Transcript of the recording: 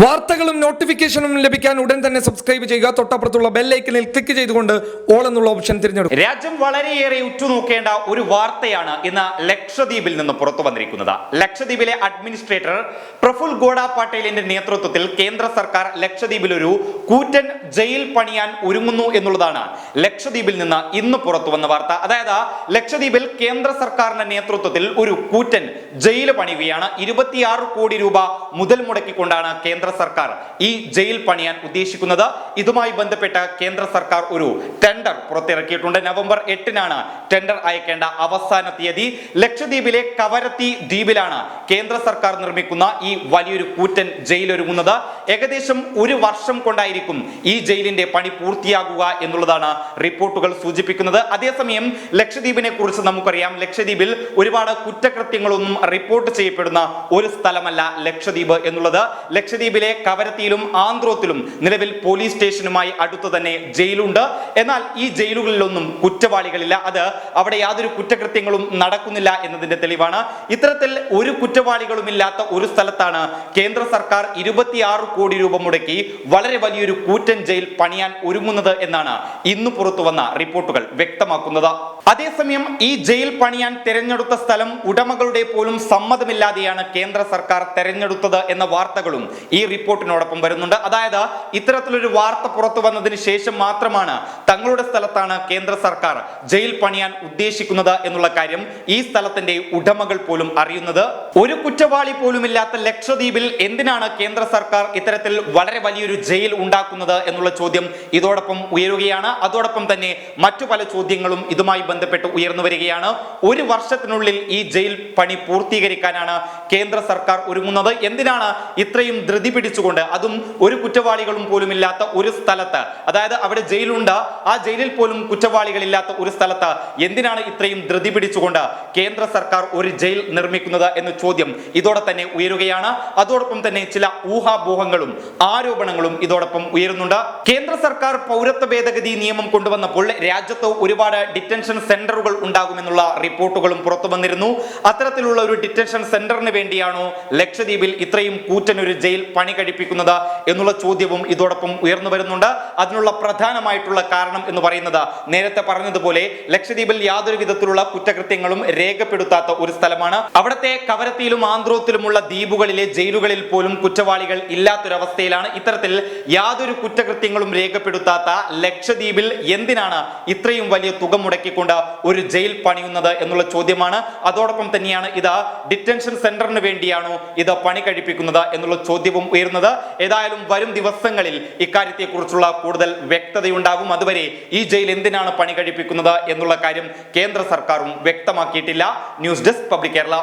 വാർത്തകളും നോട്ടിഫിക്കേഷനും ലഭിക്കാൻ ഉടൻ തന്നെ സബ്സ്ക്രൈബ് ചെയ്യുക. തൊട്ടപ്പുറത്തുള്ള ബെല്ലൈക്കനിൽ ക്ലിക്ക് ചെയ്തുകൊണ്ട് ഓൾ എന്നുള്ള ഓപ്ഷൻ തിരഞ്ഞെടുക്കും രാജ്യം വളരെയേറെ ഉറ്റുനോക്കേണ്ട ഒരു വാർത്തയാണ് ഇന്ന് ലക്ഷദ്വീപിൽ നിന്ന് പുറത്തു വന്നിരിക്കുന്നത്. ലക്ഷദ്വീപിലെ അഡ്മിനിസ്ട്രേറ്റർ പ്രഫുൽ ഗോഡ പട്ടേലിന്റെ നേതൃത്വത്തിൽ കേന്ദ്ര സർക്കാർ ലക്ഷദ്വീപിൽ ഒരു കൂറ്റൻ ജയിൽ പണിയാൻ ഒരുങ്ങുന്നു എന്നുള്ളതാണ് ലക്ഷദ്വീപിൽ നിന്ന് ഇന്ന് പുറത്തു വന്ന വാർത്ത. അതായത് ലക്ഷദ്വീപിൽ കേന്ദ്ര സർക്കാരിന്റെ നേതൃത്വത്തിൽ ഒരു കൂറ്റൻ ജയിൽ പണിയുകയാണ്. ഇരുപത്തിയാറ് കോടി രൂപ മുതൽ മുടക്കിക്കൊണ്ടാണ് കേന്ദ്ര സർക്കാർ. ഈ ജയിൽ പണിയാൻ ഉദ്ദേശിക്കുന്നത് ഇതുമായി ബന്ധപ്പെട്ട കേന്ദ്ര സർക്കാർ ഒരു ടെൻഡർ പുറത്തിറക്കിയിട്ടുണ്ട്. നവംബർ എട്ടിനാണ് ടെൻഡർ അയക്കേണ്ട അവസാന തീയതി. ലക്ഷദ്വീപിലെ കവരത്തി ദ്വീപിലാണ് കേന്ദ്ര സർക്കാർ നിർമ്മിക്കുന്ന ഈ വലിയൊരു കൂറ്റൻ ജയിൽ ഒരുങ്ങുന്നത്. ഏകദേശം ഒരു വർഷം കൊണ്ടായിരിക്കും ഈ ജയിലിന്റെ പണി പൂർത്തിയാകുക എന്നുള്ളതാണ് റിപ്പോർട്ടുകൾ സൂചിപ്പിക്കുന്നത്. അതേസമയം ലക്ഷദ്വീപിനെ കുറിച്ച് നമുക്കറിയാം. ലക്ഷദ്വീപിൽ ഒരുപാട് കുറ്റകൃത്യങ്ങളൊന്നും റിപ്പോർട്ട് ചെയ്യപ്പെടുന്ന ഒരു സ്ഥലമല്ല ലക്ഷദ്വീപ് എന്നുള്ളത്. ലക്ഷദ്വീപിലെ കവരത്തിയിലും ആന്ത്രോത്തിലും നിലവിൽ പോലീസ് സ്റ്റേഷനുമായി അടുത്തു തന്നെ ജയിലുണ്ട്. എന്നാൽ ഈ ജയിലുകളിലൊന്നും കുറ്റവാളികളില്ല. അത് അവിടെ യാതൊരു കുറ്റകൃത്യങ്ങളും നടക്കുന്നില്ല എന്നതിന്റെ തെളിവാണ്. ഇത്തരത്തിൽ ഒരു കുറ്റവാളികളും ഇല്ലാത്ത ഒരു സ്ഥലത്താണ് കേന്ദ്ര സർക്കാർ ഇരുപത്തിയാറ് കോടി രൂപ മുടക്കി വളരെ വലിയൊരു കൂറ്റൻ ജയിൽ പണിയാൻ ഒരുങ്ങുന്നത് എന്നാണ് ഇന്ന് പുറത്തു വന്ന റിപ്പോർട്ടുകൾ വ്യക്തമാക്കുന്നത്. അതേസമയം ഈ ജയിൽ പണിയാൻ തിരഞ്ഞെടുത്ത സ്ഥലം ഉടമകളുടെ പോലും സമ്മതമില്ലാതെയാണ് കേന്ദ്ര സർക്കാർ തെരഞ്ഞെടുത്തത് എന്ന വാർത്തകളും ഈ റിപ്പോർട്ടിനോടൊപ്പം വരുന്നുണ്ട്. അതായത് ഇത്തരത്തിലൊരു വാർത്ത പുറത്തു വന്നതിന് ശേഷം മാത്രമാണ് തങ്ങളുടെ സ്ഥലത്താണ് കേന്ദ്ര സർക്കാർ ജയിൽ പണിയാൻ ഉദ്ദേശിക്കുന്നത് എന്നുള്ള കാര്യം ഈ സ്ഥലത്തിന്റെ ഉടമകൾ പോലും അറിയുന്നത്. ഒരു കുറ്റവാളി പോലുമില്ലാത്ത ലക്ഷദ്വീപിൽ എന്തിനാണ് കേന്ദ്ര സർക്കാർ ഇത്തരത്തിൽ വളരെ വലിയൊരു ജയിൽ ഉണ്ടാക്കുന്നത് എന്നുള്ള ചോദ്യം ഇതോടൊപ്പം ഉയരുകയാണ്. അതോടൊപ്പം തന്നെ മറ്റു പല ചോദ്യങ്ങളും ഇതുമായി ബന്ധപ്പെട്ട് ഉയർന്നു വരികയാണ്. ഒരു വർഷത്തിനുള്ളിൽ ഈ ജയിൽ പണി പൂർത്തീകരിക്കാനാണ് കേന്ദ്ര സർക്കാർ ഒരുങ്ങുന്നത്. എന്തിനാണ് ഇത്രയും ധൃതി പിടിച്ചുകൊണ്ട് അതും ഒരു കുറ്റവാളികളും പോലും ഇല്ലാത്ത ഒരു സ്ഥലത്ത് അതായത് അവിടെ ജയിലുണ്ട്. ആ ജയിലിൽ പോലും കുറ്റവാളികളില്ലാത്ത ഒരു സ്ഥലത്ത് എന്തിനാണ് ഇത്രയും ധൃതി പിടിച്ചുകൊണ്ട് കേന്ദ്ര സർക്കാർ ഒരു ജയിൽ നിർമ്മിക്കുന്നത് എന്ന ചോദ്യം ഇതോടെ തന്നെ ഉയരുകയാണ്. അതോടൊപ്പം തന്നെ ചില ഊഹാപോഹങ്ങളും ആരോപണങ്ങളും ഇതോടൊപ്പം ഉയരുന്നുണ്ട്. കേന്ദ്ര സർക്കാർ പൗരത്വ ഭേദഗതി നിയമം കൊണ്ടുവന്നപ്പോൾ രാജ്യത്ത് ഒരുപാട് ഡിറ്റൻഷൻ സെന്ററുകൾ ഉണ്ടാകുമെന്നുള്ള റിപ്പോർട്ടുകളും പുറത്തു വന്നിരുന്നു. അത്തരത്തിലുള്ള ഒരു ഡിറ്റൻഷൻ സെന്ററിന് വേണ്ടിയാണോ ലക്ഷദ്വീപിൽ ഇത്രയും കൂറ്റൻ ഒരു ജയിൽ പണി കഴിപ്പിക്കുന്നത് എന്നുള്ള ചോദ്യവും ഇതോടൊപ്പം ഉയർന്നു വരുന്നുണ്ട്. അതിനുള്ള പ്രധാനമായിട്ടുള്ള കാരണം എന്ന് പറയുന്നത് നേരത്തെ പറഞ്ഞതുപോലെ ലക്ഷദ്വീപിൽ യാതൊരു വിധത്തിലുള്ള കുറ്റകൃത്യങ്ങളും രേഖപ്പെടുത്താത്ത ഒരു സ്ഥലമാണ്. അവിടുത്തെ കവരത്തിയിലും ആന്ധ്രോത്തിലുമുള്ള ദ്വീപുകളിലെ ജയിലുകളിൽ പോലും കുറ്റവാളികൾ ഇല്ലാത്തൊരവസ്ഥയിലാണ് ഇത്തരത്തിൽ യാതൊരു കുറ്റകൃത്യങ്ങളും രേഖപ്പെടുത്താത്ത ലക്ഷദ്വീപിൽ എന്തിനാണ് ഇത്രയും വലിയ തുക മുടക്കിക്കൊണ്ട് ഒരു ജയിൽ പണിയുന്നത് എന്നുള്ള ചോദ്യമാണ്. അതോടൊപ്പം തന്നെയാണ് ഇത് ഡിറ്റൻഷൻ സെന്ററിന് വേണ്ടിയാണോ ഇത് പണി കഴിപ്പിക്കുന്നത് എന്നുള്ള ചോദ്യവും ഉയർന്നത് ഏതായാലും വരും ദിവസങ്ങളിൽ ഇക്കാര്യത്തെക്കുറിച്ചുള്ള കൂടുതൽ വ്യക്തതയുണ്ടാകും. അതുവരെ ഈ ജയിൽ എന്തിനാണ് പണി കഴിപ്പിക്കുന്നത് എന്നുള്ള കാര്യം കേന്ദ്ര സർക്കാരും വ്യക്തമാക്കിയിട്ടില്ല. News desk public Kerala.